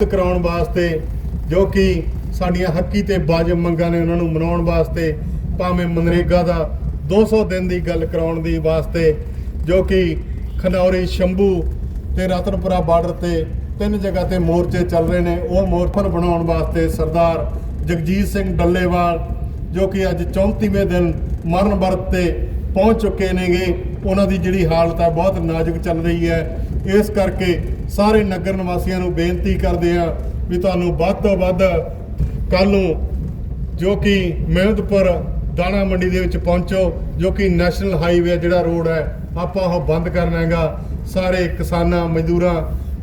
ਕਰਾਉਣ ਵਾਸਤੇ, ਜੋ ਕਿ ਸਾਡੀਆਂ ਹੱਕੀ ਤੇ ਵਾਜਬ ਮੰਗਾਂ ਨੇ ਉਹਨਾਂ ਨੂੰ ਮਨਾਉਣ ਵਾਸਤੇ, ਭਾਵੇਂ ਮਨਰੇਗਾ ਦਾ 200 ਦਿਨ ਦੀ ਗੱਲ ਕਰਾਉਣ ਦੀ ਵਾਸਤੇ, ਜੋ ਕਿ ਖਨੌਰੀ, ਸ਼ੰਭੂ ਤੇ ਰਤਨਪੁਰਾ ਬਾਰਡਰ ਤੇ ਤਿੰਨ ਜਗ੍ਹਾ ਤੇ ਮੋਰਚੇ ਚੱਲ ਰਹੇ ਨੇ, ਉਹ ਮੋਰਫਨ ਬਣਾਉਣ ਵਾਸਤੇ ਸਰਦਾਰ ਜਗਜੀਤ ਸਿੰਘ ਡੱਲੇਵਾਲ, ਜੋ ਕਿ ਅੱਜ 34ਵੇਂ ਦਿਨ ਮਰਨ ਵਰਤ ਤੇ ਪਹੁੰਚ ਚੁੱਕੇ ਨੇਗੇ, ਉਹਨਾਂ ਦੀ ਜਿਹੜੀ ਹਾਲਤ ਹੈ ਬਹੁਤ ਨਾਜ਼ੁਕ ਚੱਲ ਰਹੀ ਹੈ। ਇਸ ਕਰਕੇ ਸਾਰੇ ਨਗਰ ਨਿਵਾਸੀਆਂ ਨੂੰ ਬੇਨਤੀ ਕਰਦੇ ਆ ਵੀ ਤੁਹਾਨੂੰ ਵੱਧ ਤੋਂ ਵੱਧ ਕੱਲ ਨੂੰ ਜੋ ਕਿ ਮਹਿਮਦਪੁਰ ਦਾਣਾ ਮੰਡੀ ਦੇ ਵਿੱਚ ਪਹੁੰਚੋ, ਜੋ ਕਿ ਨੈਸ਼ਨਲ ਹਾਈਵੇ ਜਿਹੜਾ ਰੋਡ ਹੈ, ਆਪਾਂ ਉਹ ਬੰਦ ਕਰਨਾ ਹੈਗਾ। ਸਾਰੇ ਕਿਸਾਨਾਂ, ਮਜ਼ਦੂਰਾਂ,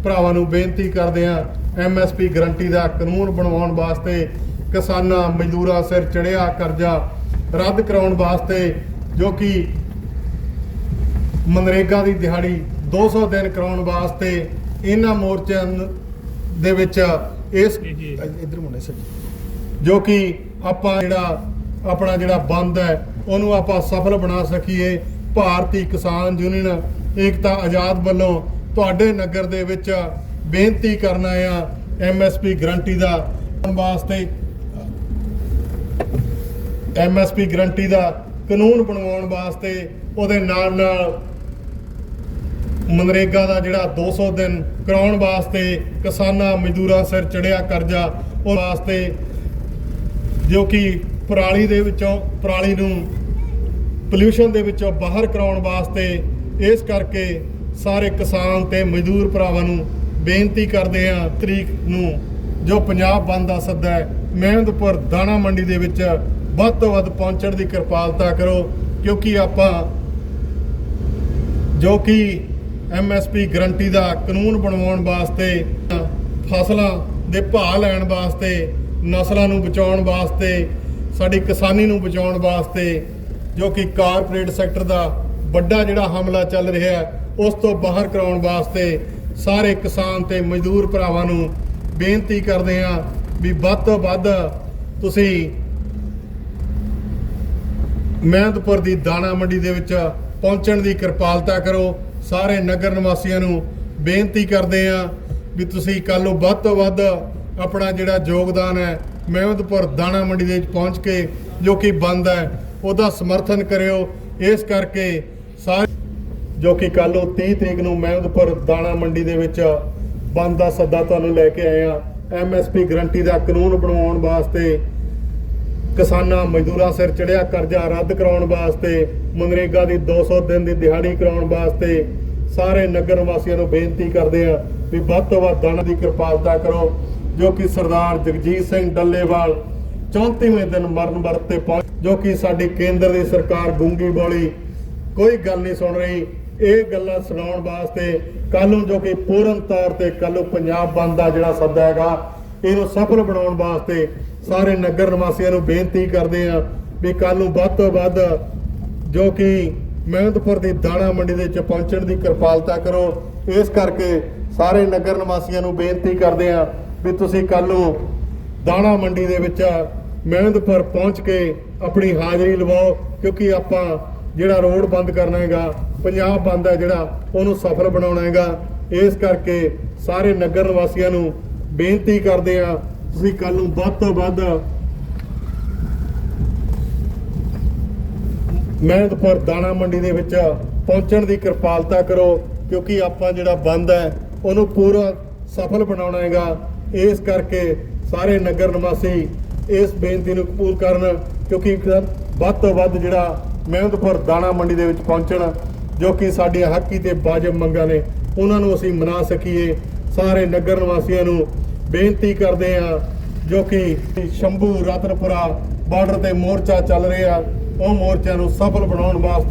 ਭਰਾਵਾਂ ਨੂੰ ਬੇਨਤੀ ਕਰਦੇ ਆ ਐਮਐਸਪੀ ਗਰੰਟੀ ਦਾ ਕਾਨੂੰਨ ਬਣਵਾਉਣ ਵਾਸਤੇ, ਕਿਸਾਨਾਂ, ਮਜ਼ਦੂਰਾਂ ਸਿਰ ਚੜਿਆ ਕਰਜ਼ਾ ਰੱਦ ਕਰਾਉਣ ਵਾਸਤੇ ਜੋ ਕਿ ਮਨਰੇਗਾ ਦੀ ਦਿਹਾੜੀ 200 ਦਿਨ ਕਰਾਉਣ ਵਾਸਤੇ ਇਹਨਾਂ ਮੋਰਚਿਆਂ ਦੇ ਵਿੱਚ ਇਸ ਇਧਰ ਮੁੰਡੇ ਸਰ ਜੋ। ਕਿ ਆਪਾਂ ਜਿਹੜਾ ਆਪਣਾ ਜਿਹੜਾ ਬੰਦ ਹੈ ਉਹਨੂੰ ਆਪਾਂ ਸਫਲ ਬਣਾ ਸਕੀਏ। ਭਾਰਤੀ ਕਿਸਾਨ ਯੂਨੀਅਨ ਏਕਤਾ ਆਜ਼ਾਦ ਵੱਲੋਂ ਤੁਹਾਡੇ ਨਗਰ ਦੇ ਵਿੱਚ ਬੇਨਤੀ ਕਰਨਾ ਆ ਐਮਐਸਪੀ ਗਰੰਟੀ ਦਾ ਵਾਸਤੇ। ਐਮਐਸਪੀ ਗਰੰਟੀ ਦਾ ਕਾਨੂੰਨ ਬਣਵਾਉਣ ਵਾਸਤੇ ਉਹਦੇ ਨਾਲ ਨਾਲ ਮਨਰੇਗਾ ਦਾ ਜਿਹੜਾ 200 ਦਿਨ ਕਰਾਉਣ ਵਾਸਤੇ ਕਿਸਾਨਾਂ ਮਜ਼ਦੂਰਾਂ ਸਿਰ ਚੜਿਆ ਕਰਜ਼ਾ, ਉਹ ਵਾਸਤੇ ਜੋ ਕਿ ਪਰਾਲੀ ਦੇ ਵਿੱਚੋਂ, ਪਰਾਲੀ ਨੂੰ ਪੋਲਿਊਸ਼ਨ ਦੇ ਵਿੱਚੋਂ ਬਾਹਰ ਕਰਾਉਣ ਵਾਸਤੇ ਇਸ ਕਰਕੇ ਸਾਰੇ ਕਿਸਾਨ ਤੇ ਮਜ਼ਦੂਰ ਭਰਾਵਾਂ ਨੂੰ ਬੇਨਤੀ ਕਰਦੇ ਆ ਤਰੀਕ ਨੂੰ ਜੋ ਪੰਜਾਬ ਬੰਦ ਦਾ ਸੱਦਾ ਹੈ ਮਹਿਮਦਪੁਰ ਦਾਣਾ ਮੰਡੀ ਦੇ ਵਿੱਚ ਵੱਧ ਤੋਂ ਵੱਧ ਪਹੁੰਚਣ ਦੀ ਕਿਰਪਾਲਤਾ ਕਰੋ, ਕਿਉਂਕਿ ਆਪਾਂ ਜੋ ਕਿ ਐਮਐਸਪੀ ਗਰੰਟੀ ਦਾ ਕਾਨੂੰਨ ਬਣਵਾਉਣ ਵਾਸਤੇ, ਫਸਲਾਂ ਦੇ ਭਾਅ ਲੈਣ ਵਾਸਤੇ, ਨਸਲਾਂ ਨੂੰ ਬਚਾਉਣ ਵਾਸਤੇ, ਸਾਡੀ ਕਿਸਾਨੀ ਨੂੰ ਬਚਾਉਣ ਵਾਸਤੇ ਜੋ ਕਿ ਕਾਰਪੋਰੇਟ ਸੈਕਟਰ ਦਾ ਵੱਡਾ ਜਿਹੜਾ ਹਮਲਾ ਚੱਲ ਰਿਹਾ ਹੈ, ਉਸ ਤੋਂ ਬਾਹਰ ਕਰਾਉਣ ਵਾਸਤੇ ਸਾਰੇ ਕਿਸਾਨ ਤੇ ਮਜ਼ਦੂਰ ਭਰਾਵਾਂ ਨੂੰ ਬੇਨਤੀ ਕਰਦੇ ਹਾਂ ਵੀ ਵੱਧ ਤੋਂ ਵੱਧ ਤੁਸੀਂ ਮਹਿੰਦਪੁਰ ਦੀ ਦਾਣਾ ਮੰਡੀ ਦੇ ਵਿੱਚ ਪਹੁੰਚਣ ਦੀ ਕਿਰਪਾਲਤਾ ਕਰੋ ਸਾਰੇ ਨਗਰ ਨਿਵਾਸੀਆਂ ਨੂੰ ਬੇਨਤੀ ਕਰਦੇ ਆ ਵੀ ਤੁਸੀਂ ਕੱਲ ਵੱਧ ਤੋਂ ਵੱਧ ਆਪਣਾ ਜਿਹੜਾ ਯੋਗਦਾਨ ਹੈ ਮਹਿਮਦਪੁਰ ਦਾਣਾ ਮੰਡੀ ਦੇ ਵਿੱਚ ਪਹੁੰਚ ਕੇ ਜੋ ਕਿ ਬੰਦ ਹੈ, ਉਹਦਾ ਸਮਰਥਨ ਕਰਿਓ। ਇਸ ਕਰਕੇ ਸਾਰੇ ਜੋ ਕਿ ਕੱਲ ਨੂੰ 30 ਤਰੀਕ ਨੂੰ ਮਹਿਮਦਪੁਰ ਦਾਣਾ ਮੰਡੀ ਦੇ ਵਿੱਚ ਬੰਦ ਦਾ ਸੱਦਾ ਤੁਹਾਨੂੰ ਲੈ ਕੇ ਆਏ ਆ ਐਮਐਸਪੀ ਗਰੰਟੀ ਦਾ ਕਾਨੂੰਨ ਬਣਾਉਣ ਵਾਸਤੇ ਕਿਸਾਨਾਂ ਮਜ਼ਦੂਰਾਂ ਸਿਰ ਚੜਿਆ ਕਰਜ਼ਾ ਰੱਦ ਕਰਾਉਣ ਵਾਸਤੇ ਮਨਰੇਗਾ ਦੀ 200 ਦਿਨ ਦੀ ਦਿਹਾੜੀ ਕਰਾਉਣ ਵਾਸਤੇ ਸਾਰੇ ਨਗਰ ਵਾਸੀਆਂ ਨੂੰ ਬੇਨਤੀ ਕਰਦੇ ਆ ਵੀ ਵੱਧ ਤੋਂ ਵੱਧ ਦਾਨ ਦੀ ਕਿਰਪਾਲਤਾ ਕਰੋ, ਜੋ ਕਿ ਸਰਦਾਰ ਜਗਜੀਤ ਸਿੰਘ ਡੱਲੇਵਾਲ 34ਵੇਂ ਦਿਨ ਮਰਨ ਵਰਤ ਤੇ ਪਹੁੰਚ, ਜੋ ਕਿ ਸਾਡੀ ਕੇਂਦਰ ਦੀ ਸਰਕਾਰ ਗੁੰਗੀ ਬੋਲੀ ਕੋਈ ਗੱਲ ਨਹੀਂ ਸੁਣ ਰਹੀ। ਇਹ ਗੱਲਾਂ ਸੁਣਾਉਣ ਵਾਸਤੇ ਕੱਲ ਨੂੰ ਜੋ ਕਿ ਪੂਰਨ ਤੌਰ ਤੇ ਕੱਲ ਨੂੰ ਪੰਜਾਬ ਬੰਦ ਦਾ ਜਿਹੜਾ ਸੱਦਾ ਹੈਗਾ ਇਹਨੂੰ ਸਫਲ ਬਣਾਉਣ ਵਾਸਤੇ ਸਾਰੇ ਨਗਰ ਨਿਵਾਸੀਆਂ ਨੂੰ ਬੇਨਤੀ ਕਰਦੇ ਆ ਵੀ ਕੱਲ ਨੂੰ ਵੱਧ ਤੋਂ ਵੱਧ ਜੋ ਕਿ ਮਹਿੰਦਪੁਰ ਦੀ ਦਾਣਾ ਮੰਡੀ ਦੇ ਵਿੱਚ ਪਹੁੰਚਣ ਦੀ ਕਿਰਪਾਲਤਾ ਕਰੋ। ਇਸ ਕਰਕੇ ਸਾਰੇ ਨਗਰ ਨਿਵਾਸੀਆਂ ਨੂੰ ਬੇਨਤੀ ਕਰਦੇ ਆ ਵੀ ਤੁਸੀਂ ਕੱਲ ਨੂੰ ਦਾਣਾ ਮੰਡੀ ਦੇ ਵਿੱਚ ਮਹਿੰਦਪੁਰ ਪਹੁੰਚ ਕੇ ਆਪਣੀ ਹਾਜ਼ਰੀ ਲਵਾਓ, ਕਿਉਂਕਿ ਆਪਾਂ ਜਿਹੜਾ ਰੋਡ ਬੰਦ ਕਰਨਾ ਹੈਗਾ, ਪੰਜਾਬ ਬੰਦ ਹੈ ਜਿਹੜਾ, ਉਹਨੂੰ ਸਫਲ ਬਣਾਉਣਾ ਹੈਗਾ। ਇਸ ਕਰਕੇ ਸਾਰੇ ਨਗਰ ਨਿਵਾਸੀਆਂ ਨੂੰ ਬੇਨਤੀ ਕਰਦੇ ਆ, ਤੁਸੀਂ ਕੱਲ ਨੂੰ ਵੱਧ ਤੋਂ ਵੱਧ ਮਹਿੰਦਪੁਰ ਦਾਣਾ ਮੰਡੀ ਦੇ ਵਿੱਚ ਪਹੁੰਚਣ ਦੀ ਕਿਰਪਾਲਤਾ ਕਰੋ, ਕਿਉਂਕਿ ਆਪਾਂ ਜਿਹੜਾ ਬੰਦ ਹੈ, ਉਹਨੂੰ ਪੂਰਾ ਸਫਲ ਬਣਾਉਣਾ ਹੈਗਾ। ਇਸ ਕਰਕੇ ਸਾਰੇ ਨਗਰ ਨਿਵਾਸੀ ਇਸ ਬੇਨਤੀ ਨੂੰ ਕਬੂਲ ਕਰਨ, ਕਿਉਂਕਿ ਵੱਧ ਤੋਂ ਵੱਧ ਜਿਹੜਾ ਮਹਿੰਦਪੁਰ ਦਾਣਾ ਮੰਡੀ ਦੇ ਵਿੱਚ ਪਹੁੰਚਣ, ਜੋ ਕਿ ਸਾਡੀਆਂ ਹੱਕੀ ਤੇ ਵਾਜਬ ਮੰਗਾਂ ਨੇ, ਉਹਨਾਂ ਨੂੰ ਅਸੀਂ ਮਨਾ ਸਕੀਏ। ਸਾਰੇ ਨਗਰ ਨਿਵਾਸੀਆਂ ਨੂੰ ਬੇਨਤੀ ਕਰਦੇ ਆ ਜੋ ਕਿ ਸ਼ੰਭੂ ਰਤਨਪੁਰਾ ਬਾਰਡਰ ਤੇ ਮੋਰਚਾ ਚੱਲ ਰਿਹਾ, ਉਹ ਮੋਰਚਿਆਂ ਨੂੰ ਸਫਲ ਬਣਾਉਣ ਵਾਸਤੇ